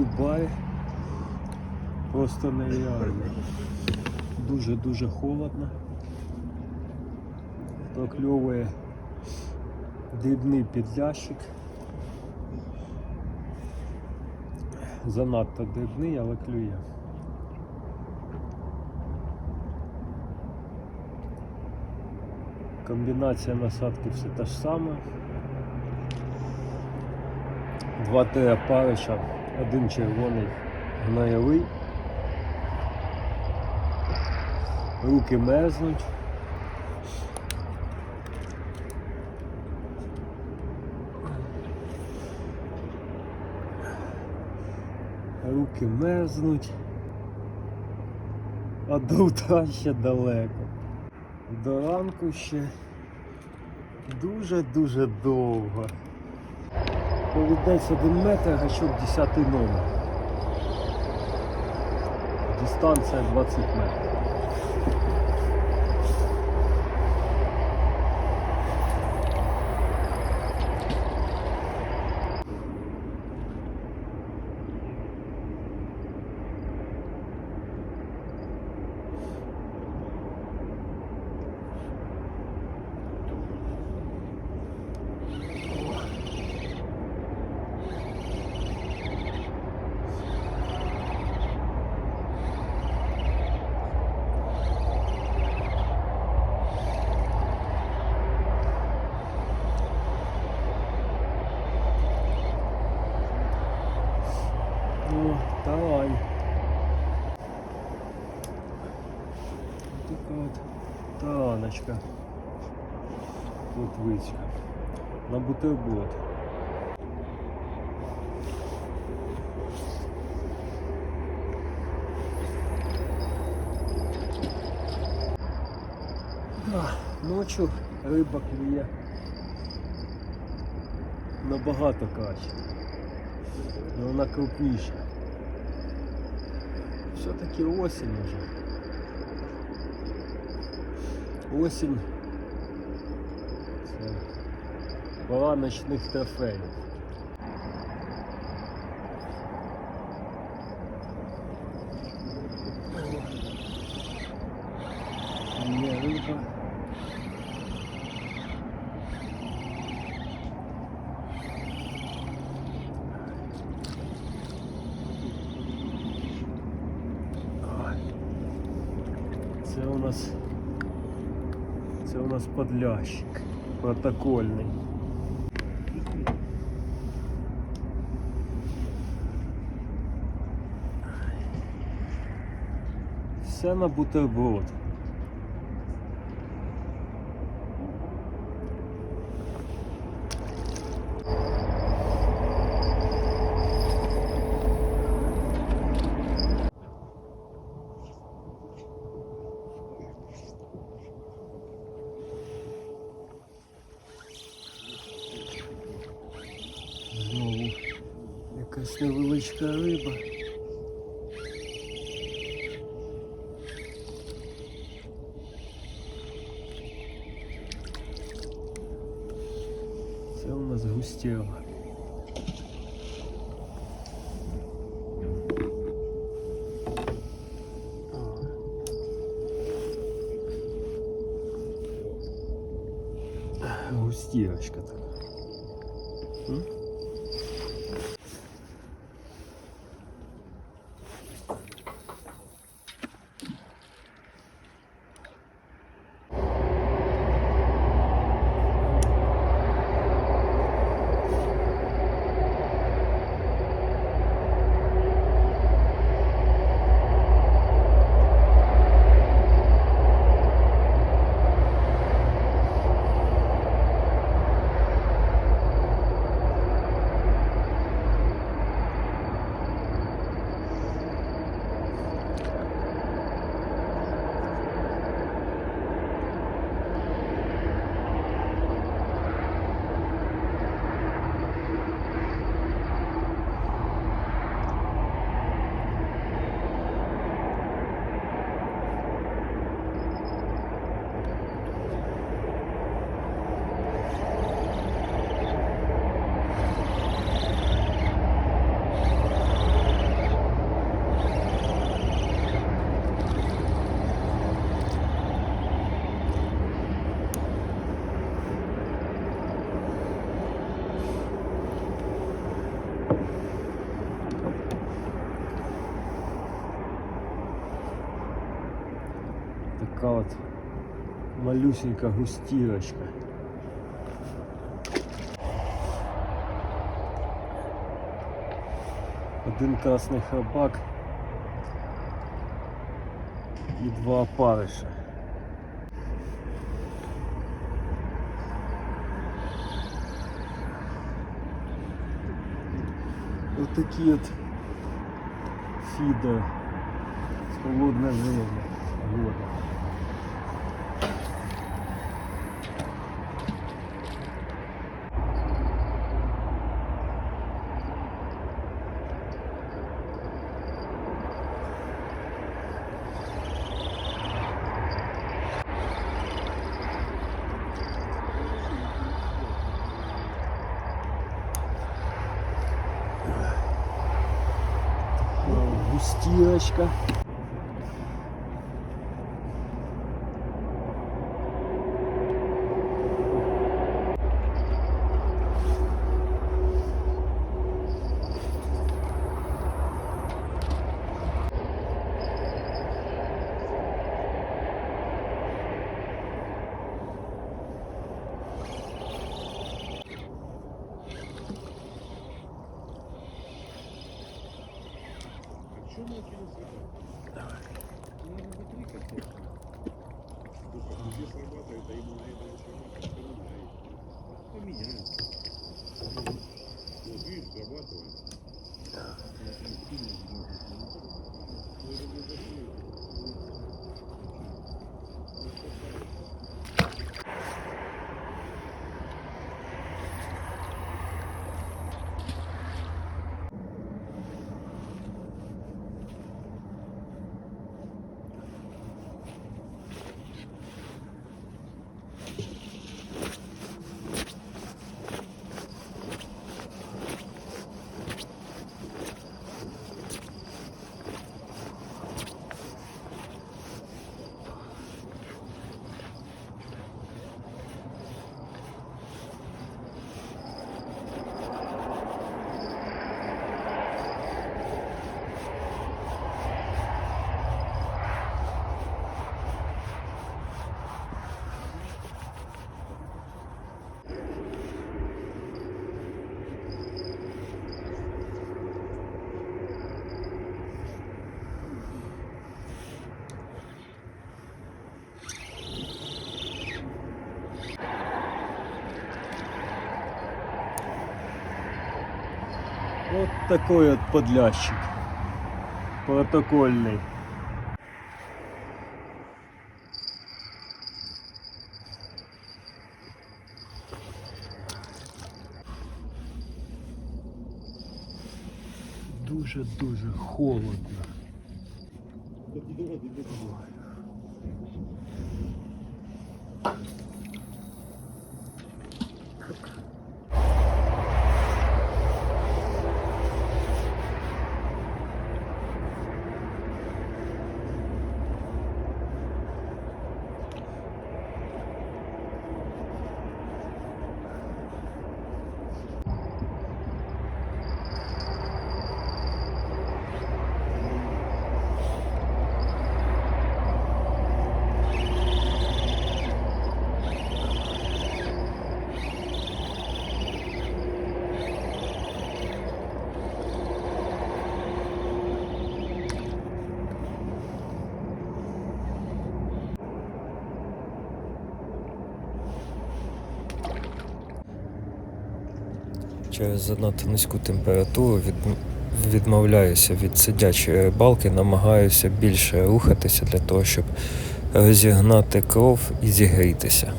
Дубай просто нереально. Дуже-дуже холодно. Прокльовує дрібний підлящик. Занадто дрібний, але клює. Комбінація насадки все та ж сама. Два-три опарища, один червоний гноєвий. Руки мерзнуть. Руки мерзнуть. А до утра ще далеко. До ранку ще дуже-дуже довго. Повідець один метр, гачок 10 номер. Дистанція 20 метрів. Давай. Така от тараночка. Плотвицька. На бутерброд. Да, ночью риба клює набагато краще. Вона крупніша. Все-таки осінь уже. Осінь. Це пора ночних. Є риба. Ой. Це у нас це у нас подлящик протокольний. Все на бутерброд. Невеличка риба. Це у нас густєва. Густірочка така. Малюсенька густірочка. Один красний храбак і два опариша. Отакі от фідер з холодне время. Года. Э, Густірочка. Вот такой вот подлящик. Протокольный. Дуже-дуже холодно. Через занадто низьку температуру від... відмовляюся від сидячої рибалки, намагаюся більше рухатися для того, щоб розігнати кров і зігрітися.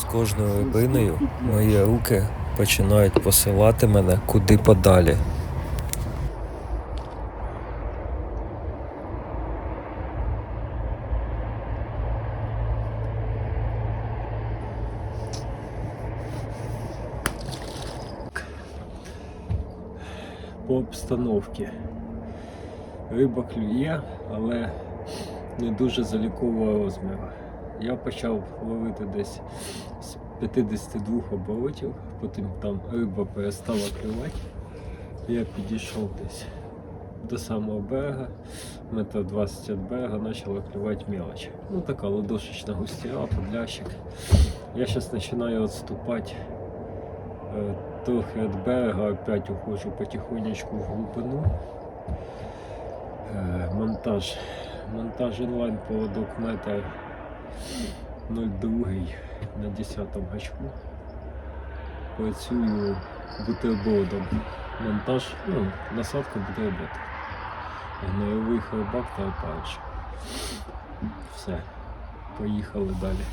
З кожною рибиною мої руки починають посилати мене куди подалі. По обстановці. Риба клює, але не дуже залікового розміру. Я почав ловити десь з 52 оборотів, потім там риба перестала клювати. Я підійшов десь до самого берега, метр 20 від берега почала клювати мелочь. Ну така ладошечна густіра, подлящик. Я зараз починаю відступати е, трохи від берега, опять уходжу потихонечку в глибину. Е, Монтаж. Монтаж інлайн поводок метр 0,2 на 10 гачку. Працюю бутербродом. Монтаж, ну, насадка бутерброд. Гнойовий хробак та опариш. Все. Поїхали далі.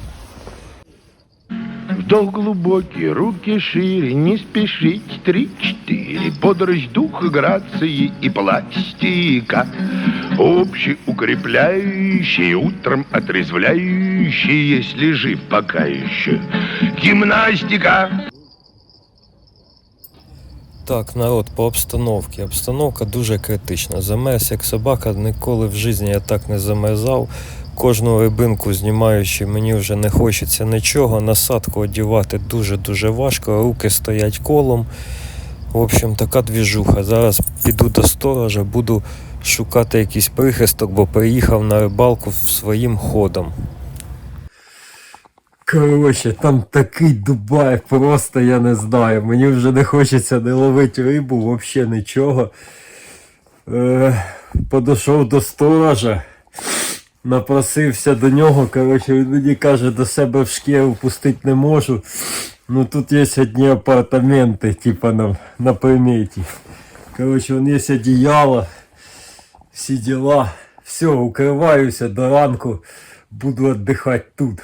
Вдох глубокий, руки шире, не спешить три-четыре. Бодрость духа, грации и пластика. Общий Общеукрепляющий, утром отрезвляющий, если жив пока еще. Гимнастика. Так, народ, по обстановці. Обстановка дуже критична. Замерз як собака, ніколи в житті я так не замерзав. Кожну рибинку знімаючи, мені вже не хочеться нічого. Насадку одягати дуже-дуже важко, руки стоять колом. В общем, така двіжуха. Зараз піду до сторожа, буду шукати якийсь прихисток, бо приїхав на рибалку своїм ходом. Коротше, там такий Дубай, просто я не знаю. Мені вже не хочеться не ловити рибу, взагалі нічого. Е, подійшов до сторожа, напросився до нього. Коротше, він мені каже, до себе в шкіру пустити не можу. Ну тут є одні апартаменти, типа на, на приметі. Коротше, вон є одіяло, всі діла. Все, укриваюся до ранку, буду віддихати тут.